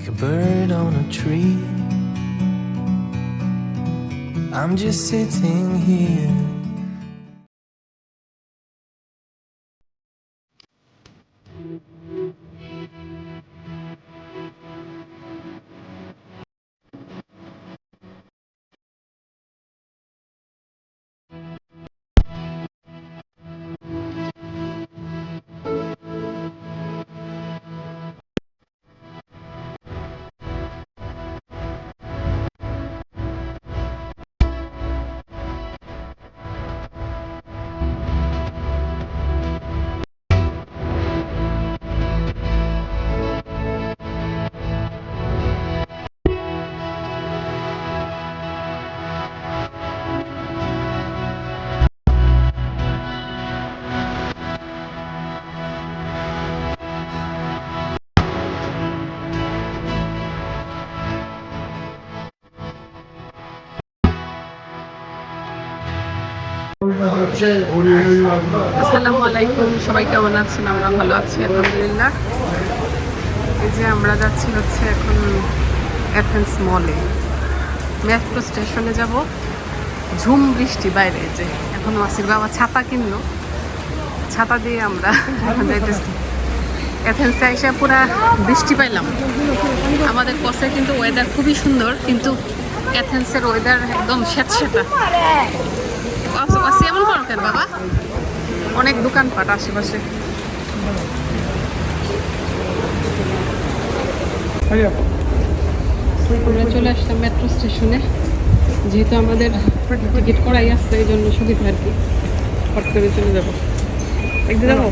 like a bird on a tree. I'm just sitting here. আসসালামু আলাইকুম সবাই কেমন আছেন? আমরা ভালো আছি, আলহামদুলিল্লাহ। এই যে আমরা যাচ্ছি হচ্ছে এখন অ্যাথেন্স মলে মেট্রো স্টেশনে যাব। ঝুম বৃষ্টি বাইরে যে এখন আসির বাবা ছাতা কিনলো। ছাতা দিয়ে আমরা যাইতেছি। অ্যাথেন্সে এসে পুরা বৃষ্টি পাইলাম। আমাদের কসে কিন্তু ওয়েদার খুবই সুন্দর, কিন্তু অ্যাথেন্সের ওয়েদার একদম স্যাঁতস্যাঁতা। আসি এমন করো কেন বাবা? অনেক দোকানপাট আশেপাশে। আমরা চলে আসলাম মেট্রো স্টেশনে। যেহেতু আমাদের টিকিট করাই আসছে এই জন্য সুবিধা আর কি হট করে চলে যাব। একদিন যাব?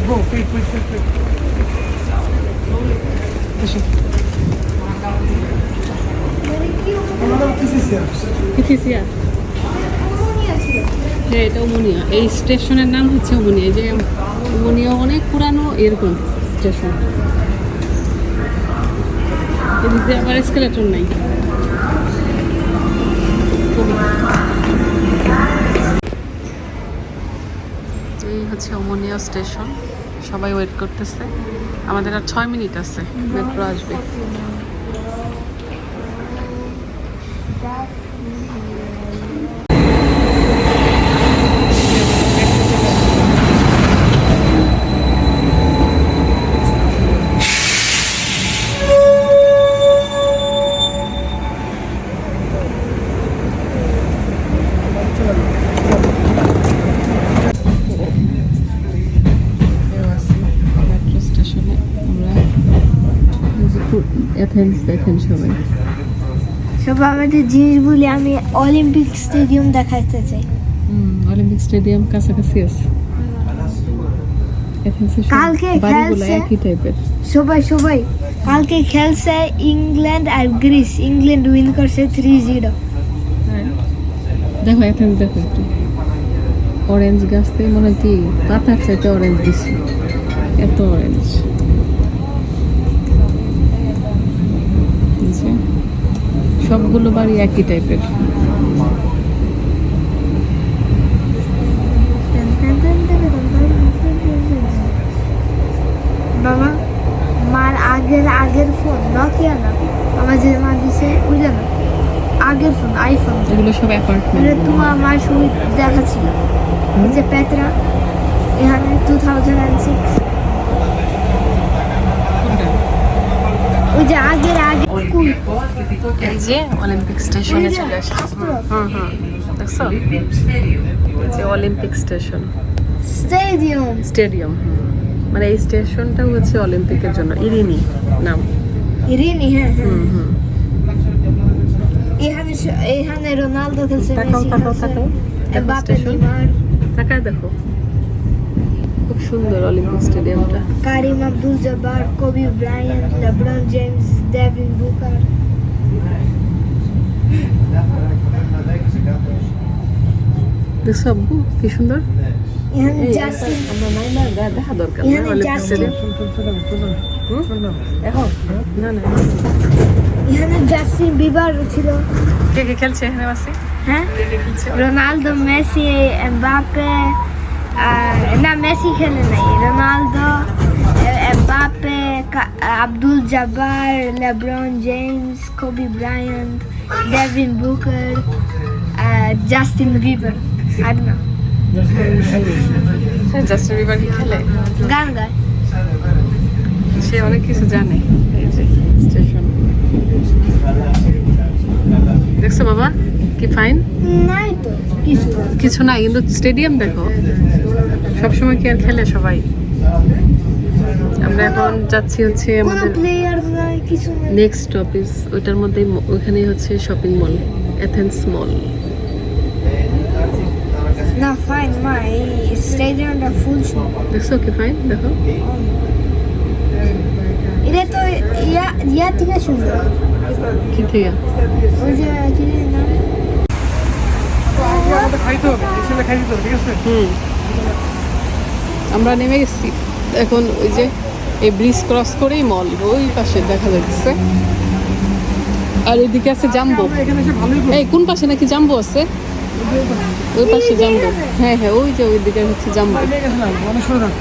আসো। কিথিসিয়া হ্যাঁ এটা উমনিয়া। এই স্টেশনের নাম হচ্ছে উমনিয়া। যে উমনিয়া অনেক পুরানো এরকম স্টেশন। এদিক আবার এসকেলেটর নাই। এই হচ্ছে অমনিয়া স্টেশন। সবাই ওয়েট করতেছে। আমাদের আর ছয় মিনিট আছে। মেট্রো আসবে। এথেন্স দেখেন সবাই। সব আমাদের জিনিসগুলি আমি অলিম্পিক স্টেডিয়াম দেখাতে চাই। অলিম্পিক স্টেডিয়াম কাছাকাছি আছে। কালকে খেলছে। সবাই সবাই। কালকে খেলছে ইংল্যান্ড আর গ্রিস ইংল্যান্ড উইন করছে থ্রি জিরো দেখো এথেন্স দেখো একটু। অরেঞ্জ গাছে মনে হয় কি পাতার চাইতে অরেঞ্জ দিচ্ছে এত অরেঞ্জ সবগুলো বাড়ি একই টাইপের বাবা মার আগের আগের ফোন নকিয়া না। আমার যে মা দিছে বুঝলে না? আগের ফোন আইফোন এগুলো সব এটা দেখাচ্ছিল এই যে পেত্রা এখানে টু থাউজেন্ড অ্যান্ড সিক্স ওই যে আগের আগে। এই যে অলিম্পিক স্টেশনে চলে হুম হুম। দেখছ? যে অলিম্পিক স্টেশন স্টেডিয়াম স্টেডিয়াম মানে এই স্টেশনটা হচ্ছে অলিম্পিকের জন্য। ইরিনি নাম। রিনি হ্যাঁ হ্যাঁ। হুম হুম। এখানে এখানে রোনালদো খেলছে তাকাও তাকাও তাকাও। দেখো স্টেশন তাকায় দেখো। খুব সুন্দর Olympic স্টেডিয়ামটা Kareem Abdul Jabbar Kobe Bryant LeBron James Devin Booker দেখছ আব্বু কি সুন্দর। দেখা দরকার এখানে জাস্টিন বিবার ছিল। কে কে খেলছে এখানে বাসি? হ্যাঁ? Ronaldo Messi Mbappe. আর না মেসি খেলে নাই Ronaldo Jabbar, LeBron James, Kobe Bryant, Devin Booker, uh, Justin Bieber. I don't know. Justin Bieber কি খেলে গান গায় সে অনেক কিছু জানে এই যে স্টেশন দেখছ বাবা কি ফাইন নাই কিছু কিছু নাই কিন্তু স্টেডিয়াম দেখো। সবসময় কি আর খেলে সবাই? আমরা এখন যাচ্ছি হচ্ছে আমাদের নেক্সট স্টপেজ ওইটার মধ্যে ওইখানেই হচ্ছে শপিং মল এথেন্স মল না ফাইন মা এই স্টেডিয়ামটা ফুল দেখছ কি ফাইন দেখো। এটা তো ইয়া ইয়া থেকে সুন্দর কি থেকে? ওই যে কি নাম খাইতে হবে এসে খাই দিতে হবে ঠিক আছে হুম আমরা নেমে গেছি এখন ওই যে এই ব্রিজ ক্রস করেই মল ওই পাশে দেখা যাচ্ছে। আর এদিকে আছে জাম্বো এই, কোন পাশে নাকি জাম্বো আছে? ওই পাশে জাম্বো হ্যাঁ হ্যাঁ ওই যে ওই দিকে হচ্ছে জাম্বো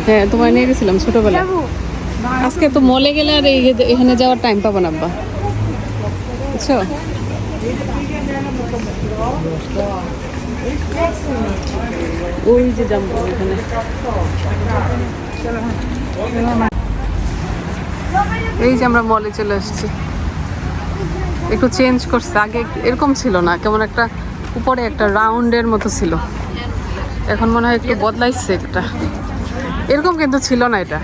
হ্যাঁ তোমার নিয়ে গেছিলাম ছোটবেলায়। আজকে তো মলে গেলে আর এখানে যাওয়ার টাইম পাবো না, আব্বা। বুঝছ? এই যে আমরা মলে চলে আসছি। একটু চেঞ্জ করছে। আগে এরকম ছিল না, কেমন একটা উপরে একটা রাউন্ডের মতো ছিল। এখন মনে হয় একটু বদলাইছে একটা এরকম কিন্তু ছিল না এটা।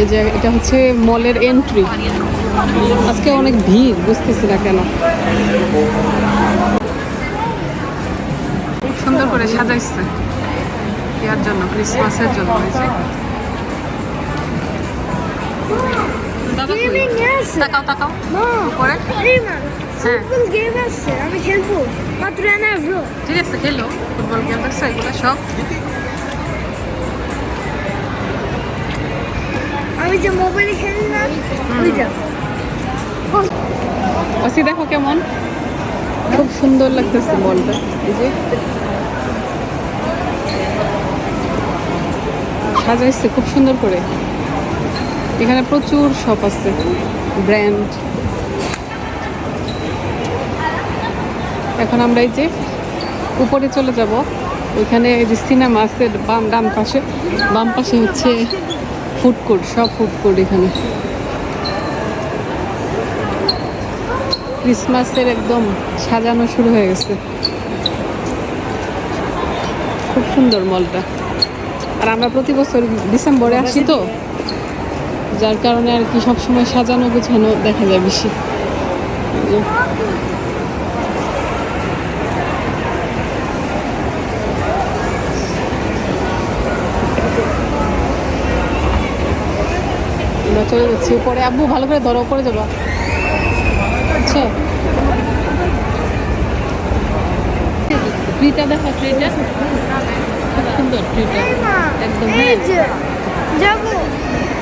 এই যে এটা হচ্ছে মলের এন্ট্রি আজকে অনেক ভিড় বুঝতেছি না কেন। খুব সুন্দর করে সাজাইছে। ইয়ার জন্য ক্রিসমাসের জন্য তাকাও তাকাও। উপরে। মা হ্যাঁ। আমি খেলব। মাত্র ঠিক আছে খেলো। ফুটবল গেম দেখছ এগুলো সব। আমি যে মোবাইলে খেলি না ওইটা অসি দেখো কেমন? খুব সুন্দর লাগতেছে বলটা। এই যে। সাজাইছে খুব সুন্দর করে। এখানে প্রচুর শপ আছে। ব্র্যান্ড এখন আমরা এই যে উপরে চলে যাব। ওইখানে এই যে সিনেমা আছে বাম, ডান পাশে। বাম পাশে হচ্ছে ফুড কোর্ট সব ফুড কোর্ট এখানে। ক্রিসমাসের একদম সাজানো শুরু হয়ে গেছে। খুব সুন্দর মলটা। আর আমরা প্রতি বছর ডিসেম্বরে আসি তো, যার কারণে আর কি সবসময় সাজানো গুছানো দেখা যায় বেশি। আমরা চলে যাচ্ছি। উপরে, আব্বু, ভালো করে ধরো করে যাবা ট্রিটা দেখো ট্রিটা। খুব সুন্দর ট্রিটা। একদম হ্যাঁ।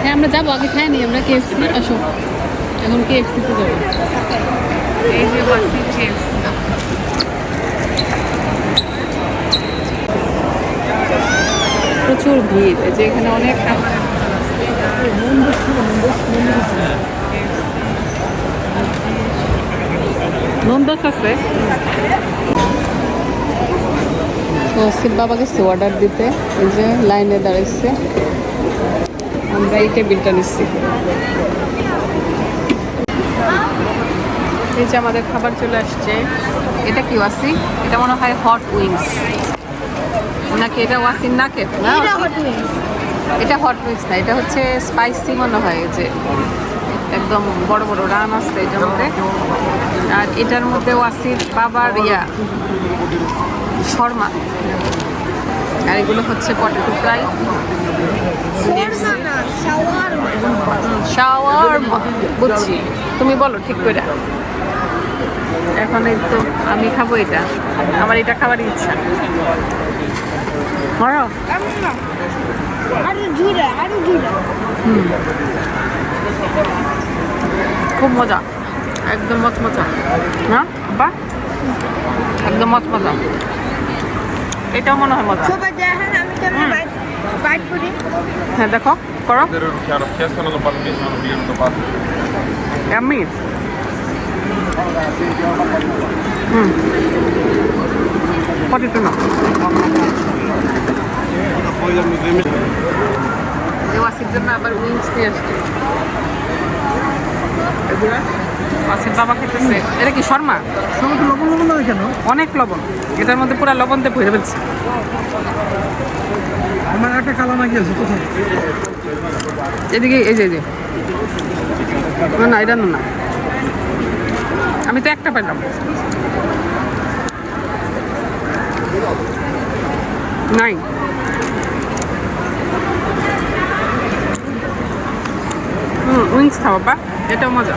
হ্যাঁ আমরা যাব আগে খাই নি আমরা কেএফসি আসো। এখন কেএফসিতে যাব। এই যে বাসি কেএফসি প্রচুর ভিড় যে এখানে অনেক নন্দস আছে। তো শিব বাবা গেছে অর্ডার দিতে এই যে লাইনে দাঁড়াইছে। আমরা এই টেবিলটা নিচ্ছি। এই যে আমাদের খাবার চলে আসছে। এটা কি ওয়াসি এটা মনে হয় হট উইংস নাকি এটা ওয়াসির নাকে না এটা? হট উইংস এটা হট উইংস না এটা হচ্ছে স্পাইসি মনে হয় এই যে। একদম বড় বড় রান আছে এটার মধ্যে। আর এটার মধ্যে ওয়াসির বাবার ইয়া শর্মা। আর এগুলো হচ্ছে পটেটো ফ্রাই। শাওয়ারমা। শাওয়ারমা বুঝছি। তুমি বলো ঠিক করে। এখন এই তো আমি খাব এটা। আমার এটা খাবার ইচ্ছা। মারো। আরও জুড়ে আরও জুড়ে খুব মজা। একদম মচমচা। না? বা? একদম মচমচা। এটাও মনে হয় মজা। সবাই দেখেন আমি কেমন বাইট করি? হ্যাঁ দেখো করো। আমি হুম। পটেটো না জন্য আবার উইংস নিয়ে আসছে ওয়াসির বাবা খেতেছে। এটা কি শর্মা? সমুদ্র লবণ লবণ লাগে কেন? অনেক লবণ। এটার মধ্যে পুরো লবণ দিয়ে ভরে ফেলছে। আমার একটা কালা নাকি আছে কোথায়? এদিকে এই যে যে। না, না এটা না। আমি তো একটা পেলাম। নাই হুম উইংস খাও বাবা এটাও মজা।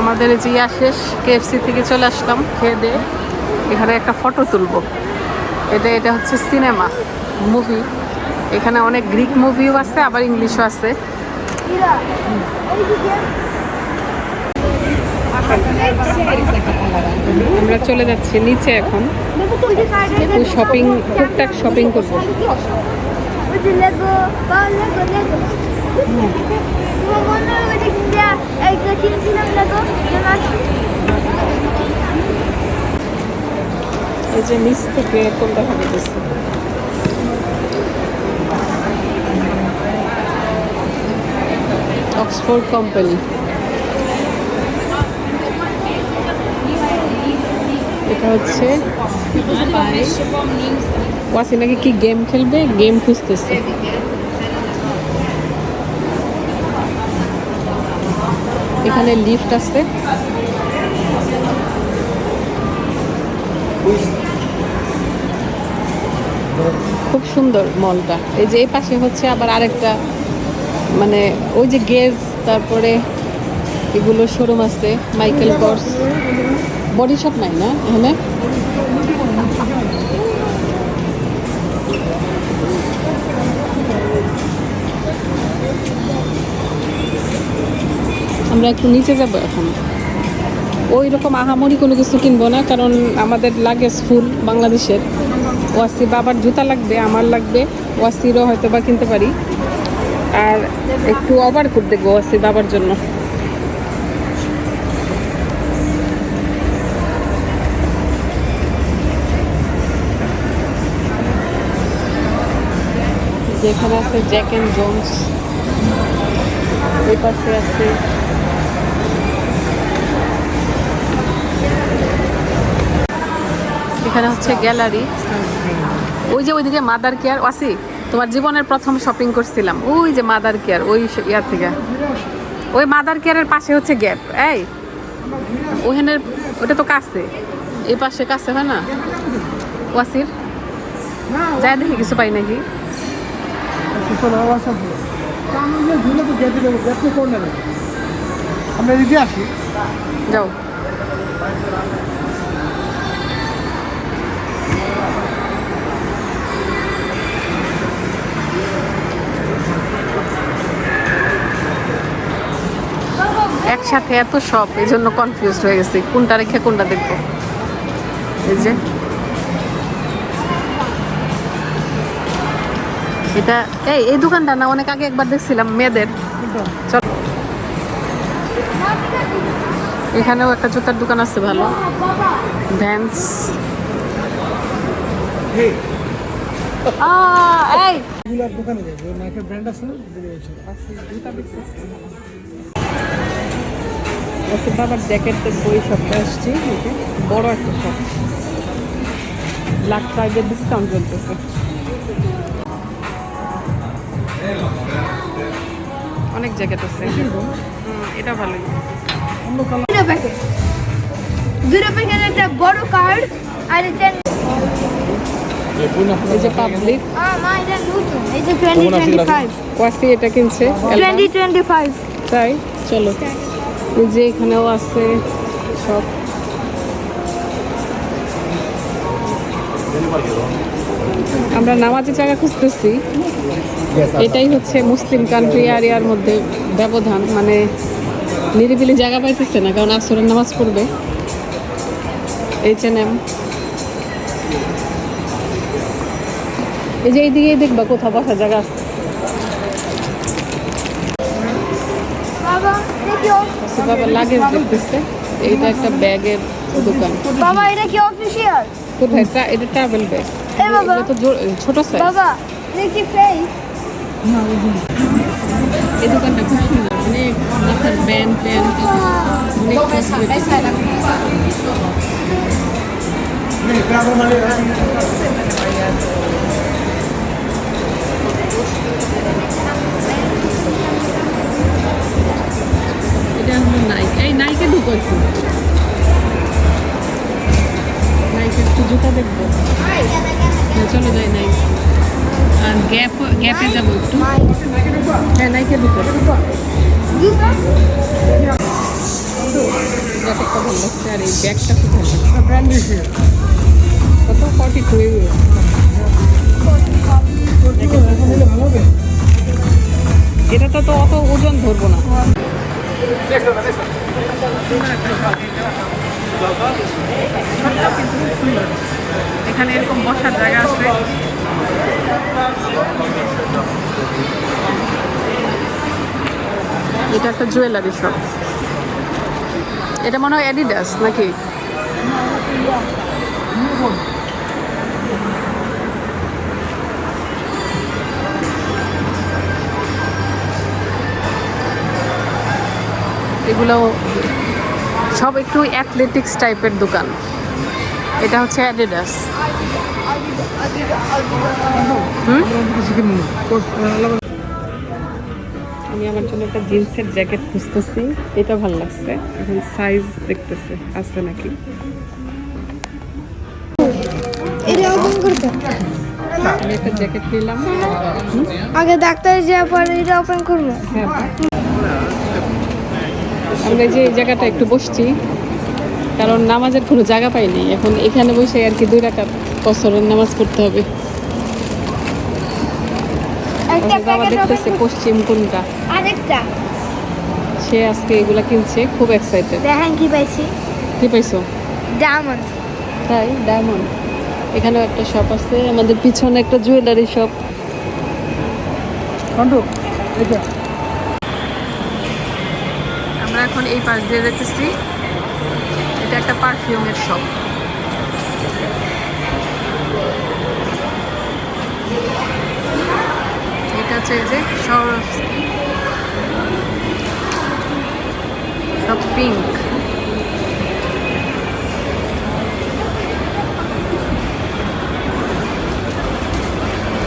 আমাদের যে ইয়া শেষ কেএফসি থেকে চলে আসলাম, খেয়ে দিয়ে এখানে একটা ফটো তুলবো। এটা এটা হচ্ছে সিনেমা মুভি এখানে অনেক গ্রিক মুভিও আছে, আবার ইংলিশও আছে। আমরা চলে যাচ্ছি নিচে এখন। শপিং টুকটাক শপিং করব। এই যে নিচ থেকে যাচ্ছে? অক্সফোর্ড কোম্পানি হচ্ছে। ওয়াসি নাকি কি গেম খেলবে? গেম খুঁজতেছে। এখানে লিফট আছে। খুব সুন্দর মলটা। এই যে এই পাশে হচ্ছে আবার আরেকটা মানে ওই যে গেজ, তারপরে এগুলো শোরুম আছে মাইকেল কর্স বডি শপ নাই না এখানে? আমরা একটু নিচে যাব এখন। ওই রকম আহামরি কোনো কিছু কিনবো না, কারণ আমাদের লাগেজ ফুল বাংলাদেশের। ওয়াসি বাবার জুতা লাগবে, আমার লাগবে, ওয়াসিরও হয়তো বা কিনতে পারি। আর একটু ওভার কোট দেখব ওয়াসি বাবার জন্য। যেখানে আছে জ্যাক অ্যান্ড জোন্স এই পাশে আছে। এখানে হচ্ছে গ্যালারি। ওই যে ওইদিকে মাদার কেয়ার ওয়াসি, তোমার জীবনের প্রথম শপিং করছিলাম। ওই যে মাদার কেয়ার ওই ইয়ার থেকে। ওই মাদার কেয়ারের পাশে হচ্ছে গ্যাপ এই। ওখানে ওটা তো কাছে। এই পাশে কাছে হয় না? ওয়াসির? যাই দেখি, কিছু পাই নাকি? আমরা এদিকে আসি যাও। একসাথে এত সব এই জন্য কনফিউজ হয়ে গেছি। কোনটা রেখে কোনটা দেখব? এই যে। এটা, এই এই দোকানটা না, অনেক আগে একবার দেখছিলাম মেয়েদের। চল। এখানেও একটা জুতার দোকান আছে ভালো। ভ্যান্স এই। দোকানে ব্র্যান্ড আছে ওকে বাবার জ্যাকেটের বই সবটা আসছি বড় একটা শপ ব্ল্যাক ফ্রাইডে ডিসকাউন্ট চলতেছে। অনেক জ্যাকেট আছে। এটা ভালোই। দুটো প্যাকেট একটা বড় কার্ড আর এটা এই যে পাবলিক এই যে টোয়েন্টি টোয়েন্টি ফাইভ এটা কিনছে টোয়েন্টি টোয়েন্টি ফাইভ তাই? চলো। যে এখানেও আছে সব। আমরা নামাজের জায়গা খুঁজতেছি। এটাই হচ্ছে মুসলিম কান্ট্রি এরিয়ার মধ্যে ব্যবধান মানে নিরিবিলি জায়গা পাইতেছে না কারণ আসরের নামাজ পড়বে। এইচ এন এম এই যে এইদিকেই দেখবা কোথাও বসার জায়গা আছে। বাবা দেখি আচ্ছা, লাগেজ দেখতেছে। এইটা একটা ব্যাগের দোকান। বাবা এটা কি অফিসিয়াল কোথায়? এটা ট্রাভেল ব্যাগ এ বাবা। এগুলো তো জো- ছোট সাইজ বাবা দেখি ফেস এই দোকানটা খুব সুন্দর। অনেক মাথার ব্যান্ড প্যান্ট অনেক cosmetics। কত ফর্টি টু এটা তো অত ওজন ধরবো না। এখানে এরকম বসার জায়গা আছে। এটা একটা জুয়েলারি শপ এটা মনে হয় অ্যাডিডাস নাকি? এগুলো সব একটু অ্যাথলেটিক্স টাইপের দোকান এটা হচ্ছে অ্যাডিডাস হুম আমি আমার জন্য একটা জিন্সের জ্যাকেট খুঁজতেছি। এটা ভালো লাগছে। এখন সাইজ দেখতেছে। আছে নাকি? আমি একটা জ্যাকেট নিলাম। আগে ডাক্তার যাওয়ার পরে এটা ওপেন করব। হ্যাঁ। আমরা যে জায়গাটা একটু বসছি কারণ নামাজের কোনো জায়গা পাইনি। এখন এখানে বসে আর কি দুই রাকাত কসরের নামাজ পড়তে হবে। বাবা দেখতেছে পশ্চিম কোনটা। আরেকটা। সে আজকে এগুলা কিনছে খুব এক্সাইটেড দেখেন কি পাইছি? কি পাইছো? ডায়মন্ড তাই? ডায়মন্ড এখানেও একটা শপ আছে আমাদের পিছনে একটা জুয়েলারি শপ এটা আমরা এখন এই পাশ দিয়ে দেখতেছি এটা একটা পারফিউমের শপ হচ্ছে যে সরস্বতী সব পিঙ্ক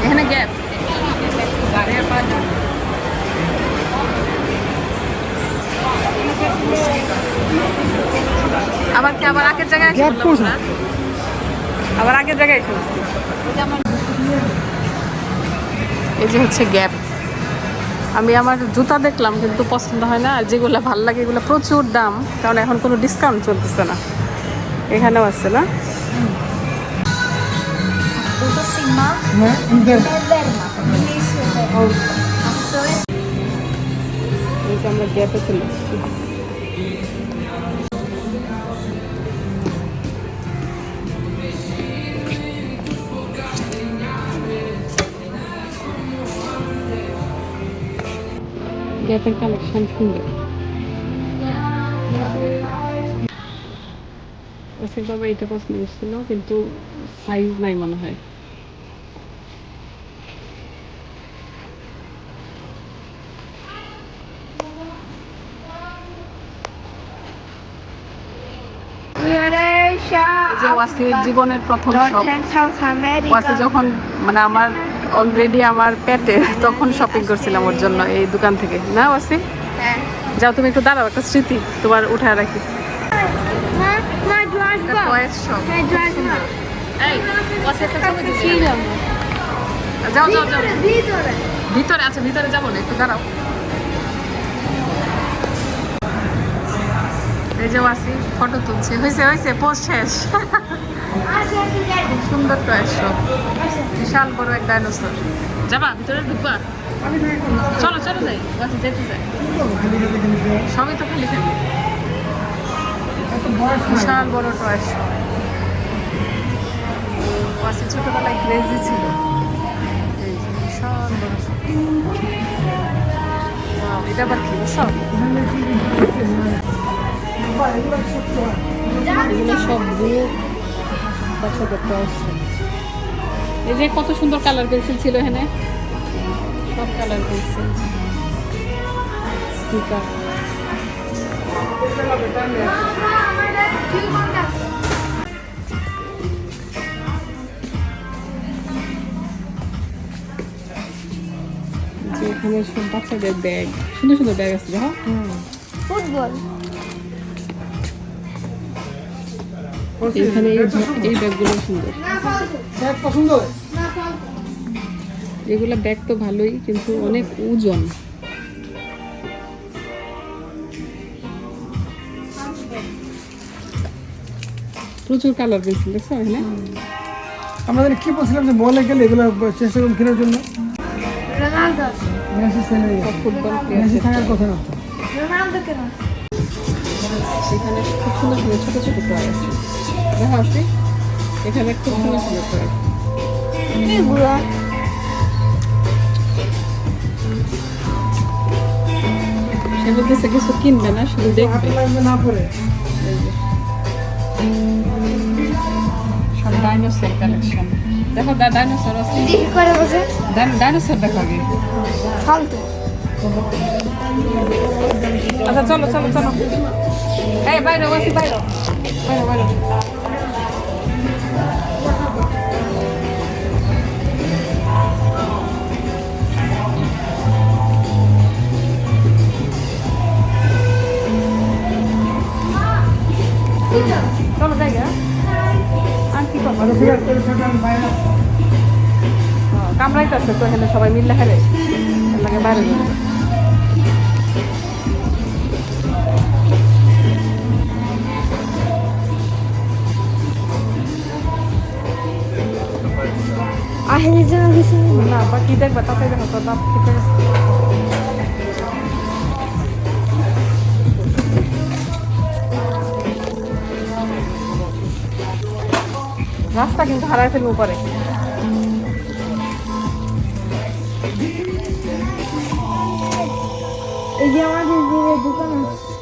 এখানে গ্যাপ আবার কি আবার আগের জায়গায়? আবার আগের জায়গায়। এই যে হচ্ছে গ্যাপ। আমি আমার জুতা দেখলাম কিন্তু পছন্দ হয় না আর যেগুলো ভালো লাগে এগুলো প্রচুর দাম কারণ এখন কোনো ডিসকাউন্ট চলতেছে না। এখানেও আছে না? না এই যে। আমরা গ্যাপে চলে গ্যাপের কালেকশন সুন্দর। রসিকভাবে এটা পছন্দ করছিল কিন্তু সাইজ নাই মনে হয়। যে ওয়াসির জীবনের প্রথম ওয়াসি যখন মানে আমার অলরেডি আমার পেটে তখন শপিং করছিলাম ওর জন্য এই দোকান থেকে। না ওয়াসি? হ্যাঁ। যাও তুমি একটু দাঁড়াও একটা স্মৃতি তোমার উঠায় রাখি। যাও যাও যাও। ভিতরে আছে ভিতরে যাব না একটু দাঁড়াও। এই যে ওয়াসি ফটো তুলছে। হয়েছে হয়েছে পোস্ট শেষ। আসে আসে সুন্দর টয়ের শপ বিশাল বড় এক ডাইনোসর যাবা ভিতরে ঢুকবা। চলো চলো যাই। ওয়াসি যেতে যাই। সবই তো খালি খালি। বিশাল বড় টয় শপ ওয়াসি ছোটবেলায় ক্রেজি ছিল। বিশাল বড় এটা আবার কি? সব সব গ্রুপ বাচ্চাদের আসছে এই যে কত সুন্দর কালার পেন্সিল ছিল এখানে। সব কালার পেন্সিল স্টিকার। যে এখানে বাচ্চাদের ব্যাগ সুন্দর সুন্দর ব্যাগ আছে দেখো। ফুটবল। এখানে এই ব্যাগগুলো সুন্দর। ব্যাগ পছন্দ এগুলো ব্যাগ তো ভালোই কিন্তু অনেক ওজন। প্রচুর কালার পেন্সিল দেখছ এখানে? আমরা জানি কি বলছিলাম যে মলে গেলে এগুলো চেষ্টা করুন কেনার জন্য। মেসি থাকার কথা না তো। এখানে খুব সুন্দর সুন্দর ছোট ছোট আছে। দেখা আছে এখানে খুব সুন্দর সুন্দর এগুলো সে বলতেছে কিছু কিনবে না শুধু দেখবে। লাগবে না পরে। সব ডাইনোসর কালেকশন দেখো ডাইনোসর আছে। করে ডাইনোসর দেখো আগে। ফালতু। আচ্ছা চলো চলো চলো। এই বাইরে বাইরে। বাইরে বাইরে। কামড়াইতেছে তো এখানে সবাই মিললে খেলে লাগে বাইরে যাবে। আহিলের জন্য কিছু নেই। না বা কি দেখবা তাতে দেখো তো দাঁত কেটে রাস্তা কিন্তু হারাই ফেলব পরে এই যে আমাদের যে দোকান আছে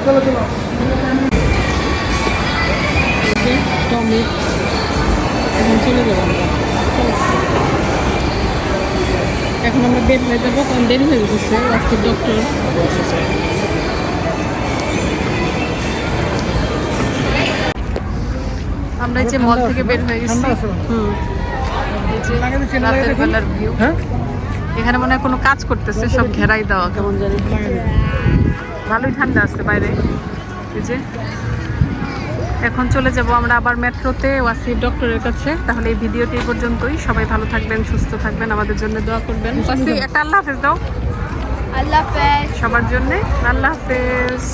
চলো চলো টমিক এখন চলে যাব আমরা এখন আমরা বের হয়ে যাব কারণ দেরি হয়ে গেছে আজকে ডক্টর আমরা যে মল থেকে বের হয়ে গেছি? হুম। রাতের বেলার ভিউ হ্যাঁ? এখানে মনে হয় কোনো কাজ করতেছে সব ঘেরাই দেওয়া কেমন জানি। ভালোই ঠান্ডা আছে বাইরে। এই যে এখন চলে যাব আমরা আবার মেট্রোতে ওয়াসির ডক্টরের কাছে। তাহলে এই ভিডিওটি পর্যন্তই। সবাই ভালো থাকবেন সুস্থ থাকবেন আমাদের জন্য দোয়া করবেন। একটা আল্লাহ হাফেজ দাও। আল্লাহ Hafiz. সবার জন্য আল্লাহ হাফেজ।